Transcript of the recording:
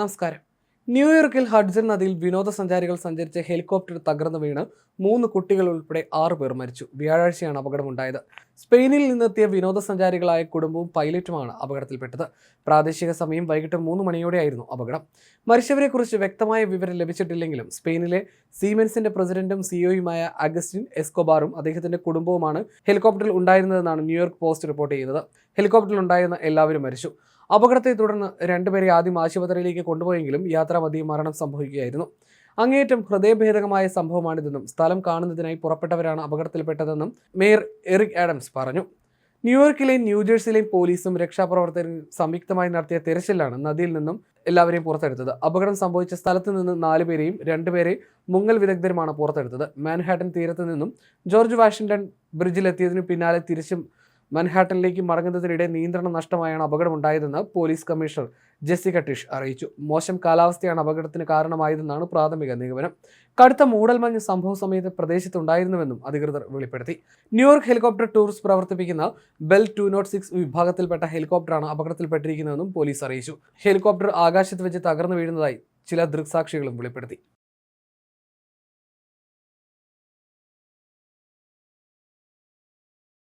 നമസ്കാരം. ന്യൂയോർക്കിൽ ഹഡ്സൺ നദിയിൽ വിനോദസഞ്ചാരികൾ സഞ്ചരിച്ച ഹെലികോപ്റ്റർ തകർന്നു വീണ് മൂന്ന് കുട്ടികൾ ഉൾപ്പെടെ ആറു പേർ മരിച്ചു. വ്യാഴാഴ്ചയാണ് അപകടമുണ്ടായത്. സ്പെയിനിൽ നിന്നെത്തിയ വിനോദസഞ്ചാരികളായ കുടുംബവും പൈലറ്റുമാണ് അപകടത്തിൽപ്പെട്ടത്. പ്രാദേശിക സമയം വൈകിട്ട് മൂന്ന് മണിയോടെയായിരുന്നു അപകടം. മരിച്ചവരെക്കുറിച്ച് വ്യക്തമായ വിവരം ലഭിച്ചിട്ടില്ലെങ്കിലും സ്പെയിനിലെ സീമെൻസിന്റെ പ്രസിഡന്റും സിഇഒയുമായ അഗസ്റ്റിൻ എസ്കോബാറും അദ്ദേഹത്തിന്റെ കുടുംബവുമാണ് ഹെലികോപ്റ്ററിൽ ഉണ്ടായിരുന്നതെന്നാണ് ന്യൂയോർക്ക് പോസ്റ്റ് റിപ്പോർട്ട് ചെയ്യുന്നത്. ഹെലികോപ്റ്ററിൽ ഉണ്ടായിരുന്ന എല്ലാവരും മരിച്ചു. അപകടത്തെ തുടർന്ന് രണ്ടുപേരെ ആദ്യം ആശുപത്രിയിലേക്ക് കൊണ്ടുപോയെങ്കിലും യാത്രാമതി മരണം സംഭവിക്കുകയായിരുന്നു. അങ്ങേയറ്റം ഹൃദയഭേദകമായ സംഭവമാണിതെന്നും സ്ഥലം കാണുന്നതിനായി പുറപ്പെട്ടവരാണ് അപകടത്തിൽപ്പെട്ടതെന്നും മേയർ എറിക് ആഡംസ് പറഞ്ഞു. ന്യൂയോർക്കിലെയും ന്യൂജേഴ്സിയിലെയും പോലീസും രക്ഷാപ്രവർത്തകരും സംയുക്തമായി നടത്തിയ തിരച്ചിലാണ് നദിയിൽ നിന്നും എല്ലാവരെയും പുറത്തെടുത്തത്. അപകടം സംഭവിച്ച സ്ഥലത്ത് നിന്ന് നാലുപേരെയും രണ്ടുപേരെ മുങ്ങൽ വിദഗ്ധരുമാണ് പുറത്തെടുത്തത്. മാൻഹാട്ടൻ തീരത്ത് നിന്നും ജോർജ് വാഷിംഗ്ടൺ ബ്രിഡ്ജിലെത്തിയതിനു പിന്നാലെ തിരിച്ചും മൻഹാട്ടനിലേക്ക് മടങ്ങുന്നതിനിടെ നിയന്ത്രണം നഷ്ടമായാണ് അപകടമുണ്ടായതെന്ന് പോലീസ് കമ്മീഷണർ ജെസ്സിക ടിഷ് അറിയിച്ചു. മോശം കാലാവസ്ഥയാണ് അപകടത്തിന് കാരണമായതെന്നാണ് പ്രാഥമിക നിഗമനം. കടുത്ത മൂടൽമഞ്ഞ് സംഭവ സമയത്ത് പ്രദേശത്തുണ്ടായിരുന്നുവെന്നും അധികൃതർ വെളിപ്പെടുത്തി. ന്യൂയോർക്ക് ഹെലികോപ്റ്റർ ടൂറിസ്റ്റ് പ്രവർത്തിപ്പിക്കുന്ന ബെൽ ടു നോട്ട് സിക്സ് വിഭാഗത്തിൽപ്പെട്ട ഹെലികോപ്റ്ററാണ് അപകടത്തിൽപ്പെട്ടിരിക്കുന്നതെന്നും പോലീസ് അറിയിച്ചു. ഹെലികോപ്റ്റർ ആകാശത്ത് വെച്ച് തകർന്നു വീഴുന്നതായി ചില ദൃക്സാക്ഷികളും വെളിപ്പെടുത്തി.